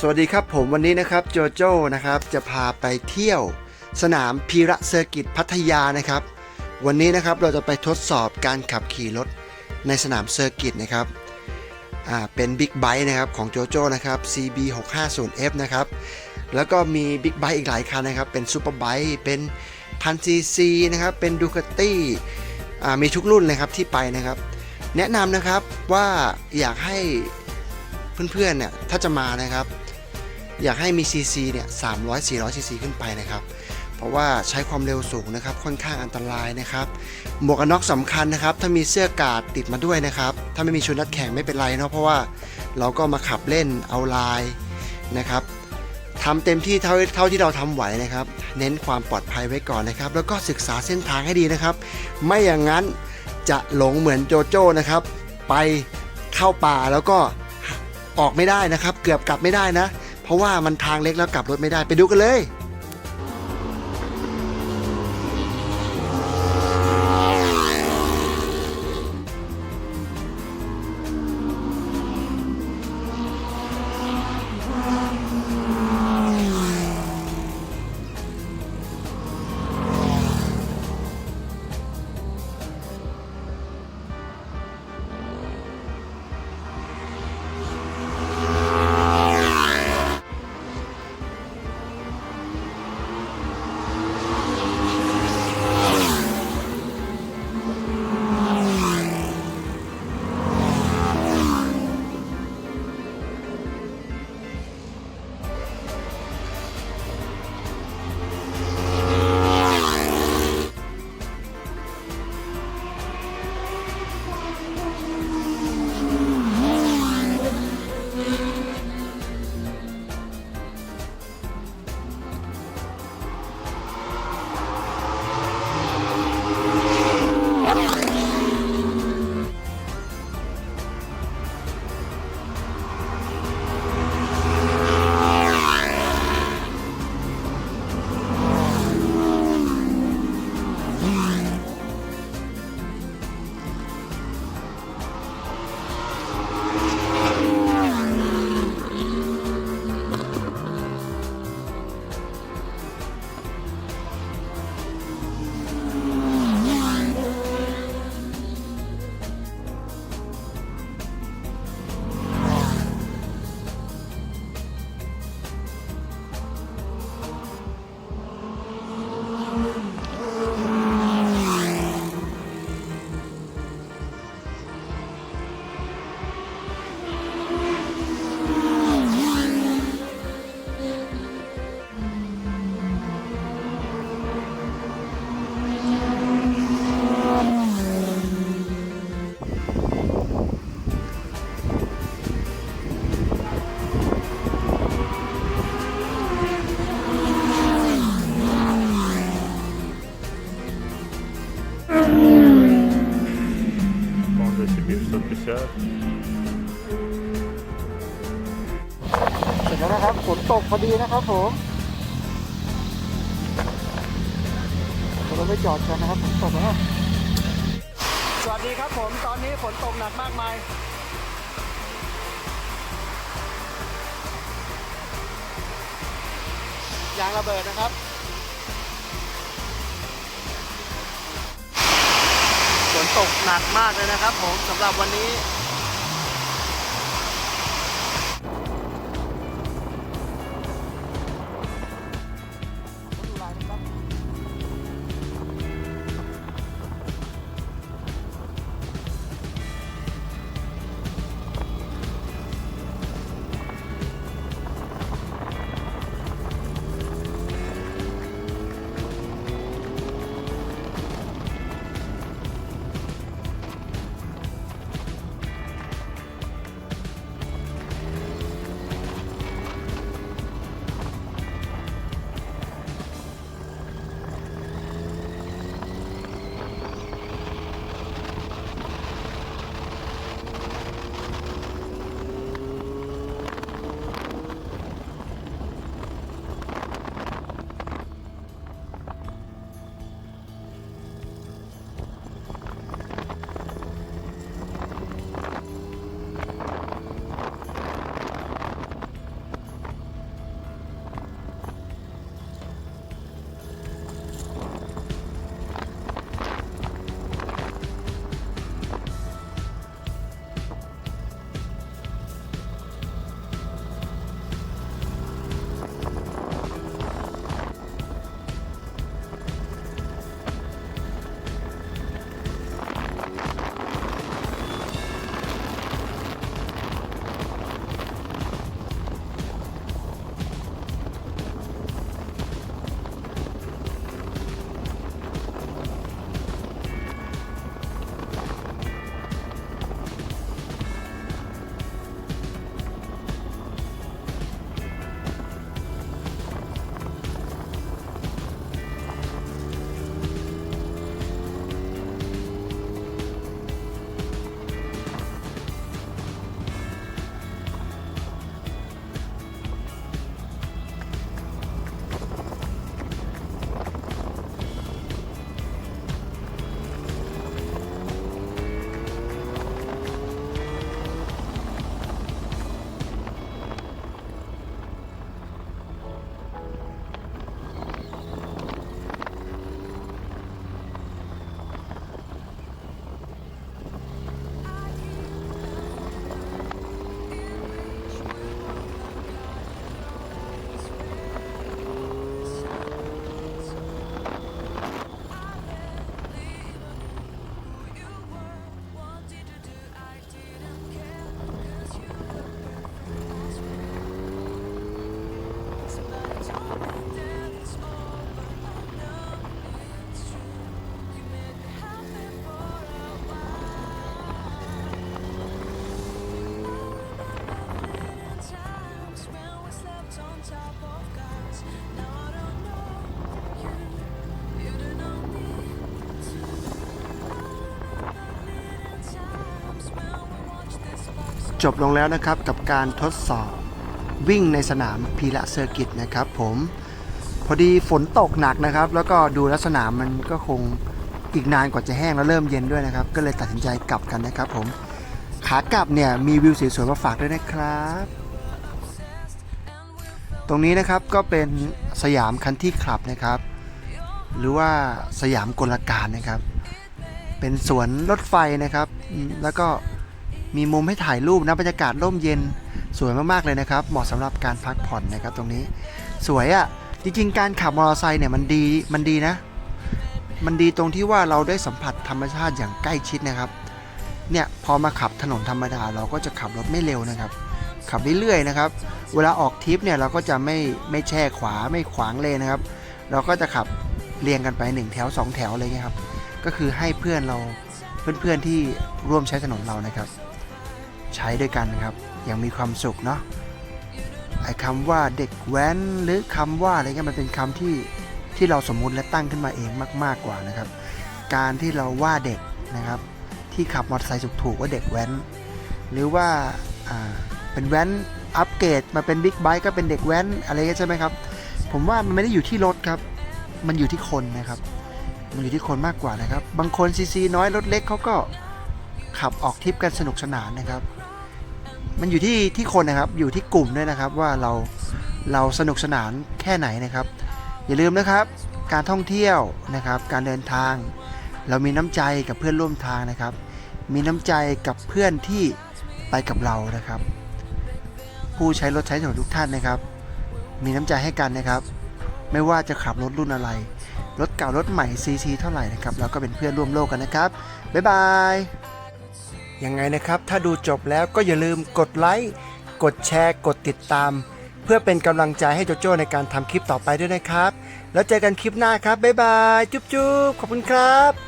สวัสดีครับผมวันนี้นะครับโจโจ้นะครับจะพาไปเที่ยวสนามพีระเซอร์กิตพัทยานะครับ วันนี้นะครับเราจะไปทดสอบการขับขี่รถในสนามเซอร์กิตนะครับอ่าเป็นบิ๊กไบค์นะครับของโจโจ้นะครับ CB 650F นะครับแล้วก็มีบิ๊กไบค์อีกหลายคันนะครับ เป็นซูเปอร์ไบค์เป็นพันซีซีนะครับเป็นดูคาตี้มีทุกรุ่นเลยครับที่ไปนะครับ แนะนำนะครับว่าอยากให้เพื่อนๆเนี่ยถ้าจะมานะครับ อยากให้มี CC เนี่ย300 400 CC ขึ้นไปนะครับ เพราะว่าใช้ความเร็วสูงนะครับ ค่อนข้างอันตรายนะครับ หมวกกันน็อกสำคัญนะครับ ถ้ามีเสื้อกาดติดมาด้วยนะครับ ถ้าไม่มีชุดนัดแข่งไม่เป็นไรเนาะ เพราะว่าเราก็มาขับเล่นเอาลายนะครับทำเต็มที่เท่าเท่าที่เราทำไหวนะครับ เน้นความปลอดภัยไว้ก่อนนะครับ แล้วก็ศึกษาเส้นทางให้ดีนะครับ ไม่อย่างนั้นจะหลงเหมือนโจโจ้นะครับ ไปเข้าป่าแล้วก็ออกไม่ได้นะครับ เกือบกลับไม่ได้นะ เพราะว่ามันทางเล็กแล้วกลับรถไม่ได้ไปดูกันเลย นะครับฝนตกพอดีนะครับผมเราไม่จอดกันนะครับฝนตกแล้วสวัสดีครับผมตอนนี้ฝนตกหนักมากมายยางระเบิดนะครับฝนตกหนักมากเลยนะครับผมสำหรับวันนี้ จบลงแล้วนะครับกับการทดสอบวิ่งในสนามพีระเซอร์กิตนะครับผมพอดีฝนตกหนักนะครับ แล้วก็ดูลักษณะมันก็คงอีกนานกว่าจะแห้งแล้วเริ่มเย็นด้วยนะครับ ก็เลยตัดสินใจกลับกันนะครับผมขากลับเนี่ยมีวิวสวยๆมาฝากด้วยนะครับ ตรงนี้นะครับก็เป็นสยามคันที่คลับนะครับ หรือว่าสยามกลการนะครับ เป็นสวนรถไฟนะครับ แล้วก็ มีมุมให้ถ่ายรูปนะบรรยากาศร่มเย็นสวยมากๆเลยนะครับ เหมาะสำหรับการพักผ่อนนะครับตรงนี้ สวยอะ่ะ จริง ๆ การขับมอเตอร์ไซค์เนี่ยมันดีมันดีนะ มันดีตรงที่ว่าเราได้สัมผัสธรรมชาติอย่างใกล้ชิดนะครับ เนี่ยพอมาขับถนนธรรมดาเราก็จะขับรถไม่เร็วนะครับ ขับเรื่อยๆนะครับ เวลาออกทริปเนี่ยเราก็จะไม่ไม่แช่ขวาไม่ขวางเลยนะครับ เราก็จะขับเรียงกันไปหนึ่งแถวสองแถวอะไรเงี้ยครับ ก็คือให้เพื่อนเราเพื่อนๆที่ร่วมใช้ถนนเรานะครับ ใช้ด้วยกันนะครับย่างมีความสุขเนาะไอ้คำว่าเด็กแว้นหรือคำว่าอะไรเงี้ยมันเป็นคำที่ที่เราสมมุติและตั้งขึ้นมาเองมาก ๆกว่านะครับ การที่เราว่าเด็กนะครับ ที่ขับมอเตอร์ไซค์ถูกๆว่าเด็กแว้น หรือว่าอ่าเป็นแว้นอัปเกรดมาเป็นบิ๊กไบค์ก็เป็นเด็กแว้นอะไรเงี้ยใช่ไหมครับ ผมว่ามันไม่ได้อยู่ที่รถครับ มันอยู่ที่คนนะครับ มันอยู่ที่คนมากกว่านะครับ บางคนซีซีน้อยรถเล็กเขาก็ขับออกทริปกันสนุกสนานนะครับ มันอยู่ที่ที่คนนะครับอยู่ที่กลุ่มด้วยนะครับว่าเราเราสนุกสนานแค่ไหนนะครับ อย่าลืมนะครับการท่องเที่ยวนะครับ การเดินทาง เรามีน้ำใจกับเพื่อนร่วมทางนะครับ มีน้ำใจกับเพื่อนที่ไปกับเรานะครับ ผู้ใช้รถใช้ถนนทุกท่านนะครับ มีน้ำใจให้กันนะครับ ไม่ว่าจะขับรถรุ่นอะไรรถเก่ารถใหม่ซีซีเท่าไหร่นะครับเราก็เป็นเพื่อนร่วมโลกกันนะครับบ๊ายบาย ยังไงนะครับ ถ้าดูจบแล้วก็อย่าลืมกดไลค์ กดแชร์ กดติดตาม เพื่อเป็นกำลังใจให้โจโจ้ในการทำคลิปต่อไปด้วยนะครับ แล้วเจอกันคลิปหน้าครับ บ๊ายบาย จุ๊บๆ ขอบคุณครับ